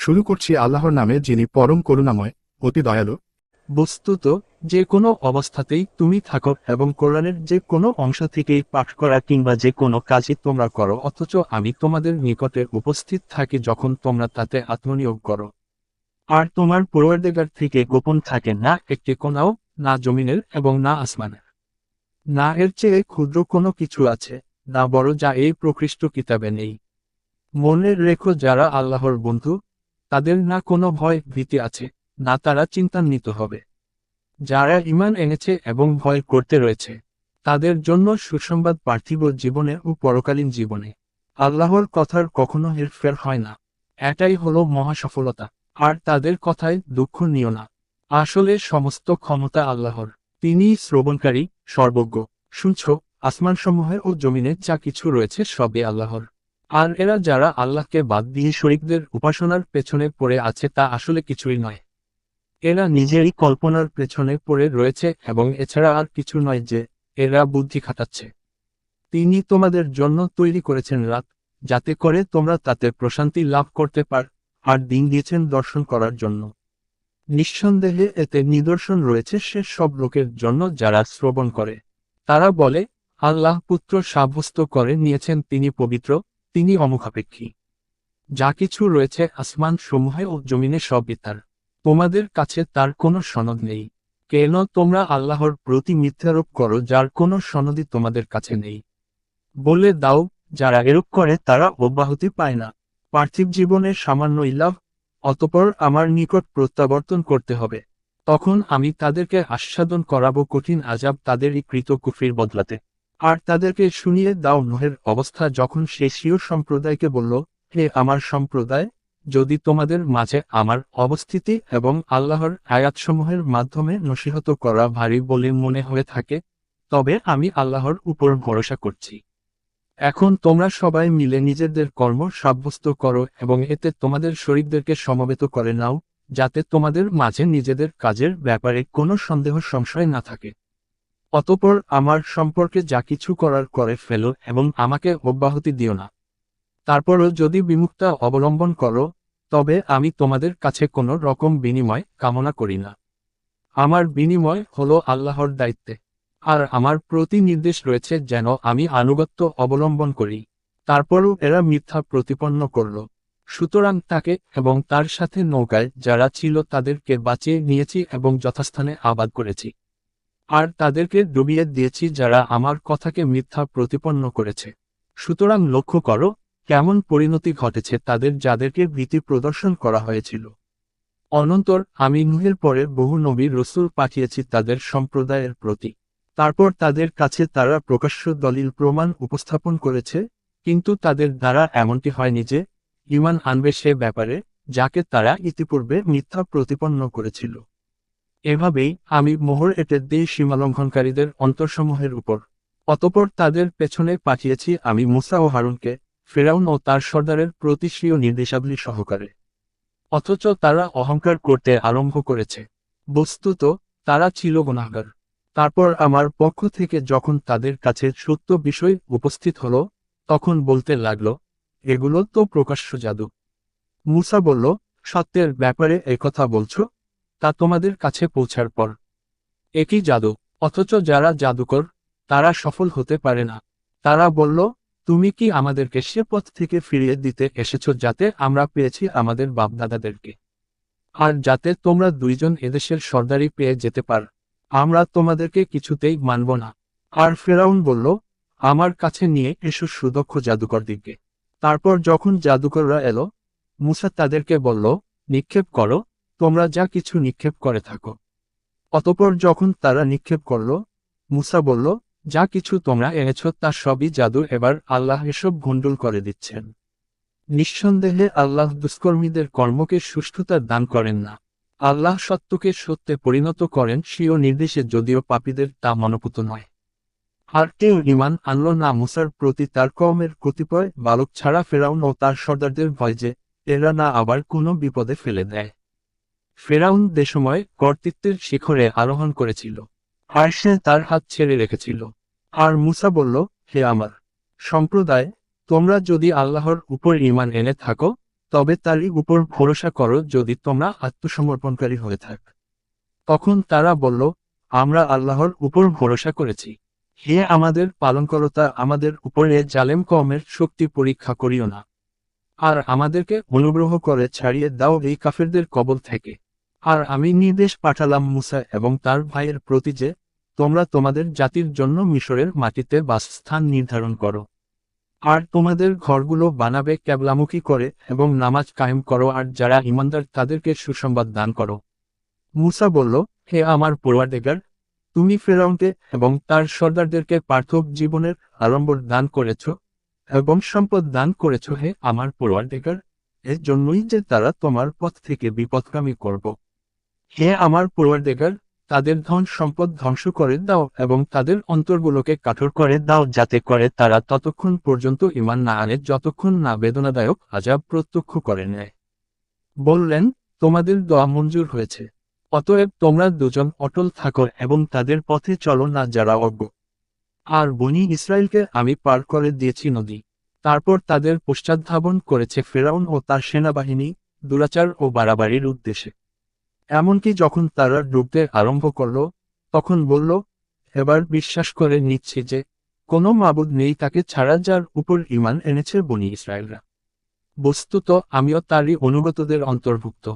শুরু করছি আল্লাহর নামে যিনি পরম করুণাময়, অতি দয়ালু। বস্তুত, যে কোনো অবস্থাতেই তুমি থাকো এবং কোরআনের যে কোনো অংশ থেকেই পাঠ করা কিংবা যে কোনো কাজই তোমরা করো, অথচ আমি তোমাদের নিকটে উপস্থিত থাকি যখন তোমরা তাতে আত্মনিয়োগ করো। আর তোমার পূর্বাধিকার থেকে গোপন থাকে না একটি কোনাও না জমিনের এবং না আসমানের। না এর চেয়ে ক্ষুদ্র কোনো কিছু আছে, না বড় যা এই প্রকৃষ্ট কিতাবে নেই। মনে রেখো যারা আল্লাহর বন্ধু তাদের না কোনো ভয় ভীতি আছে, না তারা চিন্তান্বিত হবে। যারা ইমান এনেছে এবং ভয় করতে রয়েছে, তাদের জন্য সুসংবাদ পার্থিব জীবনে ও পরকালীন জীবনে। আল্লাহর কথার কখনো হেরফের হয় না। এটাই হলো মহাসফলতা। আর তাদের কথায় দুঃখ নিও না। আসলে সমস্ত ক্ষমতা আল্লাহর। তিনি শ্রবণকারী, সর্বজ্ঞ। শুনছ, আসমানসমূহে ও জমিনে যা কিছু রয়েছে সবই আল্লাহর। আর এরা যারা আল্লাহকে বাদ দিয়ে শরিকদের উপাসনার পেছনে পড়ে আছে তা আসলে কিছুই নয়। এরা নিজেরই কল্পনার পেছনে পড়ে রয়েছে এবং এছাড়া আর কিছু নয় যে এরা বুদ্ধি খাটাচ্ছে। তিনি তোমাদের জন্য তৈরি করেছেন রাত, যাতে করে তোমরা তাতে প্রশান্তি লাভ করতে পার, আর দিন দিয়েছেন দর্শন করার জন্য। নিঃসন্দেহে এতে নিদর্শন রয়েছে সে সব লোকের জন্য যারা শ্রবণ করে। তারা বলে, আল্লাহ পুত্র সাব্যস্ত করে নিয়েছেন, তিনি পবিত্র। তিনি অমুখাপেক্ষী। যা কিছু রয়েছে আসমান সমূহে ও জমিনে সবই তার তোমাদের কাছে তার কোনো সনদ নেই। কেন তোমরা আল্লাহর প্রতি মিথ্যারোপ করো যার কোনো সনদই তোমাদের কাছে নেই? বলে দাও, যারা এরূপ করে তারা অব্যাহতি পায় না। পার্থিব জীবনের সামান্য ইলাভ অতপর আমার নিকট প্রত্যাবর্তন করতে হবে। তখন আমি তাদেরকে আস্বাদন করাবো কঠিন আজাব তাদেরই কৃত কুফির বদলাতে। আর তাদেরকে শুনিয়ে দাও। নোহের অবস্থা যখন সে সিও সম্প্রদায়কে বলল, হে আমার সম্প্রদায়, যদি তোমাদের মাঝে আমার অবস্থিতি এবং আল্লাহর আয়াতসমূহের মাধ্যমে নসিহত করা ভারী বলে মনে হয়ে থাকে, তবে আমি আল্লাহর উপর ভরসা করছি। এখন তোমরা সবাই মিলে নিজেদের কর্ম সাব্যস্ত করো এবং এতে তোমাদের শরীরদেরকে সমবেত করে নাও, যাতে তোমাদের মাঝে নিজেদের কাজের ব্যাপারে কোনো সন্দেহ, সংশয় না থাকে। অতপর আমার সম্পর্কে যা কিছু করার করে ফেলো এবং আমাকে অব্যাহতি দিও না। তারপরও যদি বিমুক্তা অবলম্বন করো, তবে আমি তোমাদের কাছে কোনো রকম বিনিময় কামনা করি না। আমার বিনিময় হলো আল্লাহর দায়িত্বে। আর আমার প্রতি নির্দেশ রয়েছে যেন আমি আনুগত্য অবলম্বন করি। তারপরও এরা মিথ্যা প্রতিপন্ন করল। সুতরাং তাকে এবং তার সাথে নৌকায় যারা ছিল তাদেরকে বাঁচিয়ে নিয়েছি এবং যথাস্থানে আবাদ করেছি। আর তাদেরকে ডুবিয়ে দিয়েছি যারা আমার কথাকে মিথ্যা প্রতিপন্ন করেছে। সুতরাং লক্ষ্য করো, কেমন পরিণতি ঘটেছে তাদের যাদেরকে ভীতি প্রদর্শন করা হয়েছিল। অনন্তর আমি নুহের পরে বহু নবী রসুল পাঠিয়েছি তাদের সম্প্রদায়ের প্রতি। তারপর তাদের কাছে তারা প্রকাশ্য দলিল প্রমাণ উপস্থাপন করেছে, কিন্তু তাদের দ্বারা এমনটি হয়নি যে, ইমান আনবে সে ব্যাপারে, যাকে তারা ইতিপূর্বে মিথ্যা প্রতিপন্ন করেছিল। এভাবেই আমি মোহর এটে দিই সীমালঙ্ঘনকারীদের অন্তরসমূহের উপর। অতপর তাদের পেছনে পাঠিয়েছি আমি মুসা ও হারুনকে, ফেরাউন ও তার সর্দারের প্রতিশ্রীয় নির্দেশাবলী সহকারে। অথচ তারা অহংকার করতে আরম্ভ করেছে। বস্তুত, তারা ছিল গুণাগার তারপর আমার পক্ষ থেকে যখন তাদের কাছে সত্য বিষয় উপস্থিত হলো, তখন বলতে লাগল, এগুলো তো প্রকাশ্য জাদু। মুসা বলল, সত্যের ব্যাপারে কথা বলছো? তা তোমাদের কাছে পৌঁছার পর। একই জাদু, অথচ যারা জাদুকর, তারা সফল হতে পারে না। তারা বলল, তুমি কি আমাদেরকে সে পথ থেকে ফিরিয়ে দিতে এসেছ যাতে আমরা পেয়েছি আমাদের বাপদাদাদেরকে? আর যাতে তোমরা দুইজন এদেশের সর্দারি পেয়ে যেতে পার। আমরা তোমাদেরকে কিছুতেই মানব না। আর ফেরাউন বলল, আমার কাছে নিয়ে এসো সুদক্ষ জাদুকর দিকে তারপর যখন জাদুকররা এলো, মুসা তাদেরকে বলল, নিক্ষেপ করো তোমরা যা কিছু নিক্ষেপ করে থাকো। অতপর যখন তারা নিক্ষেপ করল, মুসা বলল, যা কিছু তোমরা এনেছ, তা সবই জাদু এবার আল্লাহ এসব ভণ্ডুল করে দিচ্ছেন। নিঃসন্দেহে আল্লাহ দুষ্কর্মীদের কর্মকে সুষ্ঠুতা দান করেন না। আল্লাহ সত্যকে সত্যে পরিণত করেন, স্বীয় নির্দেশে যদিও পাপীদের তা মনোপুত নয়। আর কেউ ইমান আনল না, মুসার প্রতি তার কমের কতিপয় বালক ছাড়া ফেরাউন ও তার সর্দারদের ভয় যে, এরা না আবার কোনো বিপদে ফেলে দেয়। ফেরাউন দেশময় কর্তৃত্বের শিখরে আরোহণ করেছিল, আর সে তার হাত ছেড়ে রেখেছিল। আর মুসা বলল, হে আমার সম্প্রদায়, তোমরা যদি আল্লাহর উপর ইমান এনে থাকো, তবে তারই উপর ভরসা করো যদি তোমরা আত্মসমর্পণকারী হয়ে থাক। তখন তারা বলল, আমরা আল্লাহর উপর ভরসা করেছি। হে আমাদের পালনকর্তা, আমাদের উপরে জালেম কমের শক্তি পরীক্ষা করিও না। আর আমাদেরকে অনুগ্রহ করে ছাড়িয়ে দাও এই কাফেরদের কবল থেকে। আর আমি নির্দেশ পাঠালাম মুসা এবং তার ভাইয়ের প্রতি যে, তোমরা তোমাদের জাতির জন্য মিশরের মাটিতে বাসস্থান নির্ধারণ করো। আর তোমাদের ঘরগুলো বানাবে ক্যাবলামুখী করে এবং নামাজ কায়েম করো আর যারা ইমানদার তাদেরকে সুসংবাদ দান করো। মুসা বলল, হে আমার পড়ুয়ারদেগার তুমি ফেরাউনকে এবং তার সর্দারদেরকে পার্থক জীবনের আড়ম্বর দান করেছ এবং সম্পদ দান করেছ হে আমার পড়ুয়ারদেগার এর জন্যই যে তারা তোমার পথ থেকে বিপদগামী করব। হে আমার পড়ুয়ারদেগার তাদের ধন সম্পদ ধ্বংস করে দাও এবং তাদের অন্তরগুলোকে কাঠোর করে দাও যাতে করে তারা ততক্ষণ পর্যন্ত ইমান না আনে, যতক্ষণ না বেদনাদায়ক আজাব প্রত্যক্ষ করে নেয়। বললেন, তোমাদের দোয়া মঞ্জুর হয়েছে। অতএব তোমরা দুজন অটল থাকো এবং তাদের পথে চলো না যারা অজ্ঞ। আর বনি ইসরায়েলকে আমি পার করে দিয়েছি নদী। তারপর তাদের পশ্চাৎধাবন করেছে ফেরাউন ও তার সেনাবাহিনী, দুরাচার ও বাড়াবাড়ির উদ্দেশ্যে। এমনকি যখন তারা ডুবতে আরম্ভ করল, তখন বলল, এবার বিশ্বাস করে নিচ্ছে যে, কোনো মাবুদ নেই তাকে ছাড়া যার উপর ইমান এনেছে বনি ইসরায়েলরা। বস্তুত আমিও তারই অনুগতদের অন্তর্ভুক্ত।